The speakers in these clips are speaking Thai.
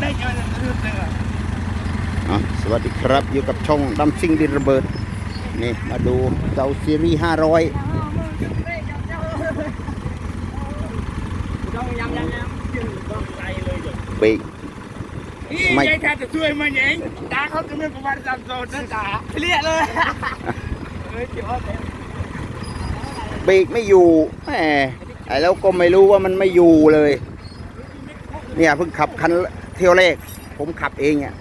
ได้เจอเลยรืบเลยอะสวัสดีครับอยู่กับช่องดำซิงดินระเบิดนี่มาดูเจ้าซีรีส์500ต้องยำยำยำยืนต้องใจเลยจ้ะเบรกนี่ไม่ยายแทนจะช่วยมันเองตาเขาจะไม่ประวัติศาสตร์โซนนะตาเครียดเลยเฮ้ยเดี๋ยวเอาไปเบรกไม่อยู่แหมไอ้แล้วก็ไม่รู้ว่ามันไม่อยู่เลย เนี่ยเพิ่งขับคัน เที่ยวแรก ผมขับเองเนี่ย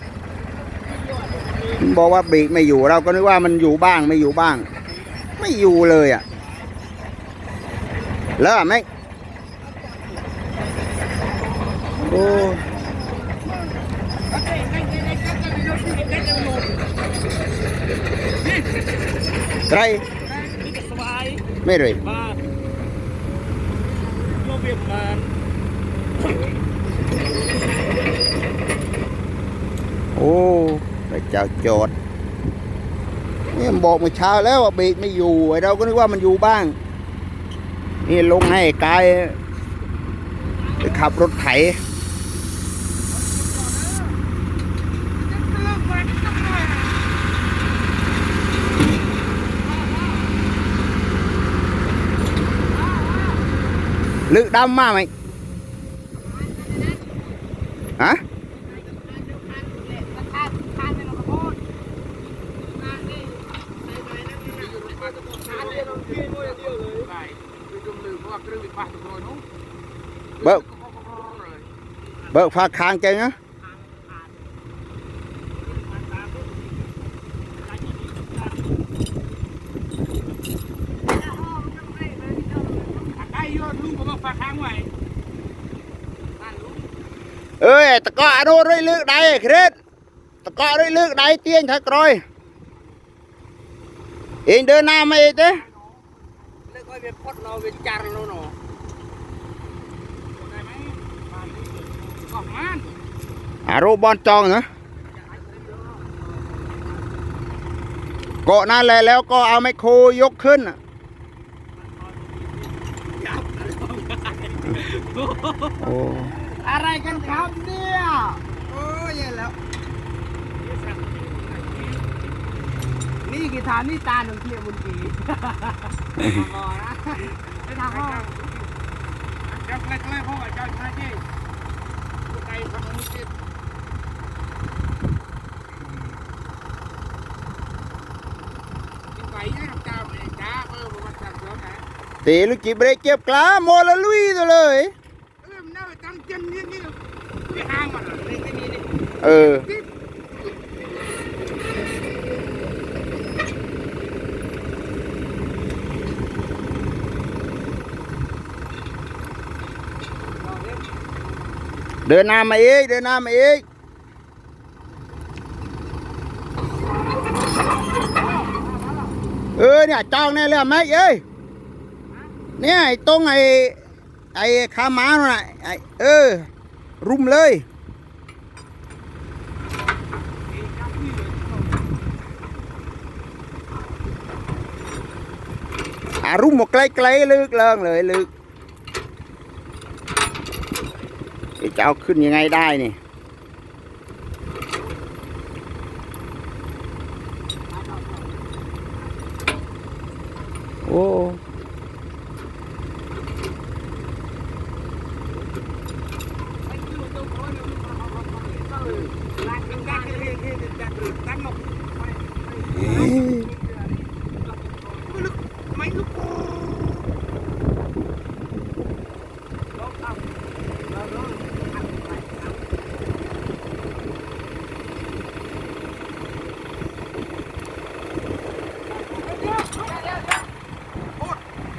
บอกว่าเบรกไม่อยู่เราก็นึกว่ามันอยู่บ้างไม่อยู่บ้าง ไม่อยู่เลยอะแล้วไหมโอ้ไรไม่เลยบ้านโยเบียบมาน โอ้พระเจ้าโจอดนี่บอกเมื่อเช้าแล้วว่าเบรกไม่อยู่ไอ้เราก็นึกว่ามันอยู่บ้าง นี่ลงให้กายไปขับรถไถลึกดำมากไหมฮะ เบิกเบิกฝากคางใจนะไอ้ยอดลูกผมมาฝากค้างไว้เอ้ยตะกออนุด้วยลึกใดเครดตะกอด้วยลึกใดเตี้ยงทักรอยเองเดินหน้ามาเองเต้แล้วก็เป็นพดเราเป็นจารเราเนาะได้ไหมบ้านนี้ ก็มันอารูบอลจองนะเกาะนั่นแหละแล้วก็เอาไมโครยกขึ้นน่ะโอ้อะไรกันครับเนี่ยโอ้ยแล้ว นี่กีตาร์นี่ตาหนึ่งเทียบบุญกีมอนะไปทางห้องเจ้าใกล้ๆห้องเจ้าชายที่ใกล้คำนี้จิตไปยังเจ้าเองจ้าเออประวัติศาสตร์สวนไหนตีลูกจีเบรกเก็บกลาโมละลุยตัวเลยเออมันน่าจำเจนนี่นี่ไปห้างมันเลยไม่มีนี่เออ เดินหน้ามาอีก เดินหน้ามาอีก เออเนี่ยจองเนี่ยเลยแม็กเอ้ยเนี่ยไอ้ตรงไอ้ไอ้ขาม้าน่ะไอ้เออ รุมเลยอารุมหมกไกลๆลึกเลิงเลยลึกเอ๊ะ จะเอาขึ้นยังไงได้นี่ โอ้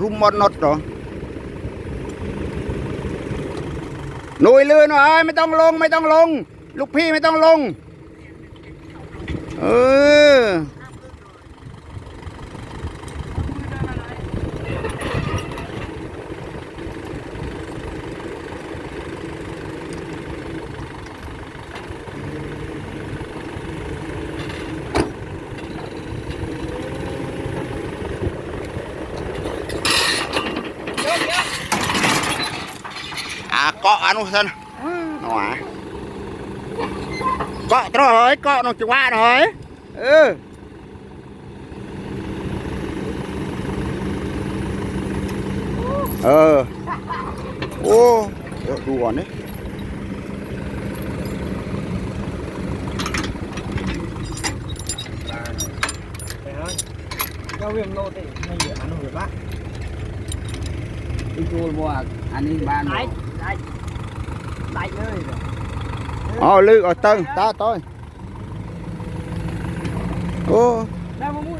รุมมอนนดเหรอหนุยเลยหน่อยไม่ต้องลงไม่ต้องลง ลูกพี่ไม่ต้องลง เออ อะเกาะอนุสันหน่อยเกาะตร้อยเกาะนกจังหวะหน่อยเออเออโอ้เดี๋ยวดูก่อน tay lư Ờ ở tân ta tôi Ô. Đâu một mút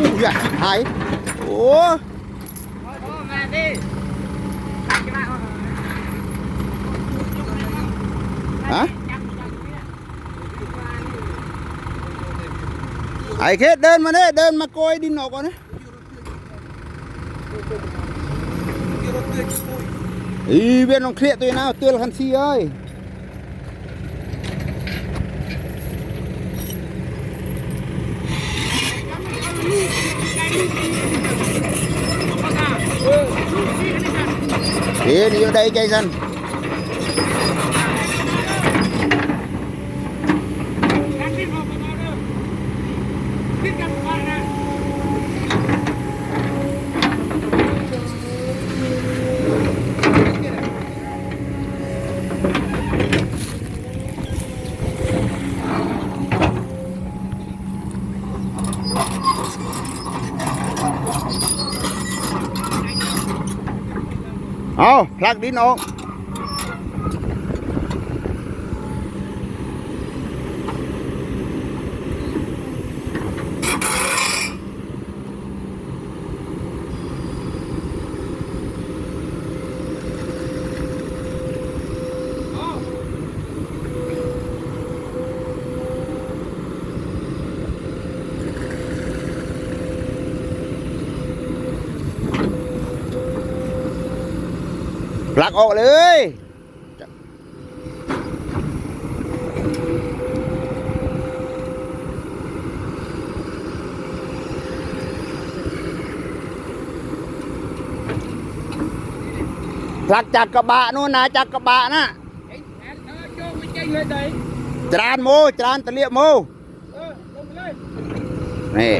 Ui dạ hai Ủa Thôi Hả? ไอ้เคสเดินมาเนี่ยเดินมาโกยดินออกก่อนนะอีเวียนลองเคลียร์ตัวเองนะเตือนคันซีเอ้ยเฮ้ยนี่อยู่ได้ใจสัน Đặt cái hộp vào đó đâu Cái cầm con nè เอาพลักดินออก ลักออกเลยพลักจากกระบะนู่นนะจากกระบะนะ Em, em, ờ, vô cái chân lên đây จรานโมจรานตะเลียโม Ờ, lông lên นี่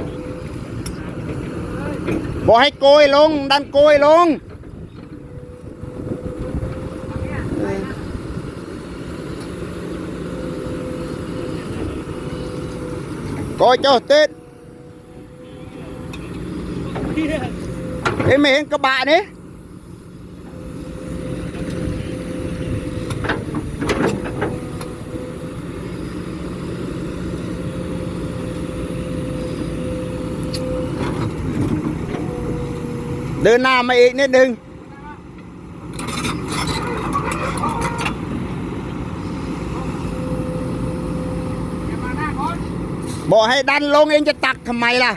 บอกให้โกยลง ดันโกยลง โกยเจ้าติดเอ้ยไม่เห็นกระบะนี่เดินหน้ามาอีกนิดนึง Em mà ra con บอกให้ดันลงเองจะตักทำไมล่ะ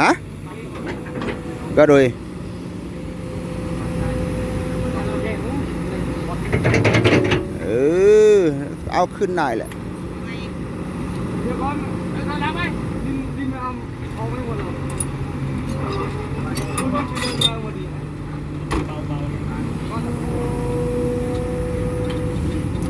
ฮะ ก็ดยเออ เอาขึ้นได้แหละ Đưa con, đưa con đáp ấy. Đi, đi mà ông, ông ấy một lần. Đưa con đi, đưa con một đi. Con กายอะกายถูกกายได้อะบอลปั๊มเลยจ้ะ Đi con luôn à? Con phải lâu ra. Con luôn đây. Đây, anh càng mười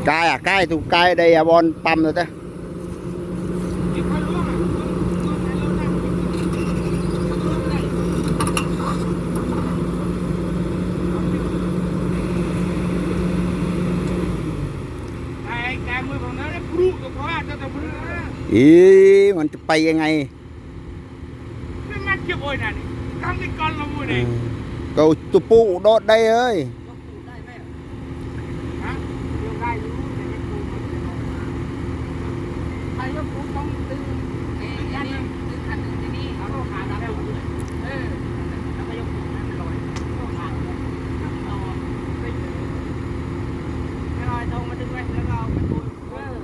phòng đó, nó bự, nó có à, cho tao bự đó. อีมันจะไปยังไง Cái mắt kia ôi này, căng cái con là mùi này. ก็ตุปูโดดได้เอ้ย รู้แต่ยังปูใครก็ปูต้องตึงเอ้ยอันนี้ตึงขันตึงที่นี่เอาโลขาดแล้วเออแล้วก็ยกปูนั่นลอยโลขาดต่อไปไม่ลอยตรงมาดึงไว้แล้วก็เอาไปปูเออ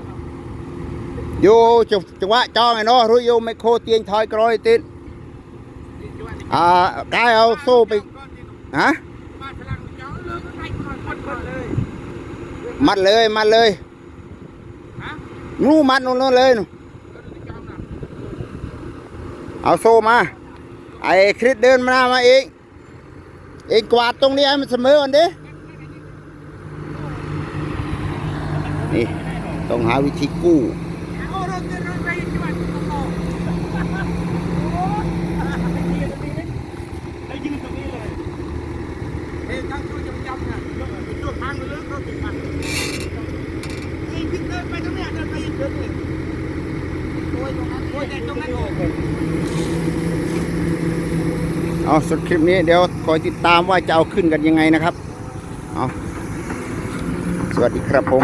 อยู่จังจังหวะจองไอ้เนาะรู้อยู่ไม่โคเตียงถอยกรอยติดอ่ากายเอาโซ่ไปฮะมาพลังเจ้าเลิกให้คนคนคนเลยมัดเลยมัดเลยฮะนู่มัดนู่นนู่นเลยนู่นเออเจ้าน่ะเอาโซ่มา ไอ้คริสเดินมามาเองเองกวาดตรงนี้ให้มันเสมอกันดินี่ต้องหาวิธีกู้ โอ้เราจะเราไปจังหวัดตะโกโอ้ได้ยินตรงนี้เลยเฮ้ยตั้งตัวจำจำน่ะตัวทางเลยเขาถึงมันไอ้ที่เดินไปตรงเนี้ยเดินไปเดินเลยโอ้ยตรงนั้นโอ้ยแต่ตรงนั้นโอ้ย เอาสุดคลิปนี้เดี๋ยวคอยติดตามว่าจะเอาขึ้นกันยังไงนะครับ เอาสวัสดีครับผม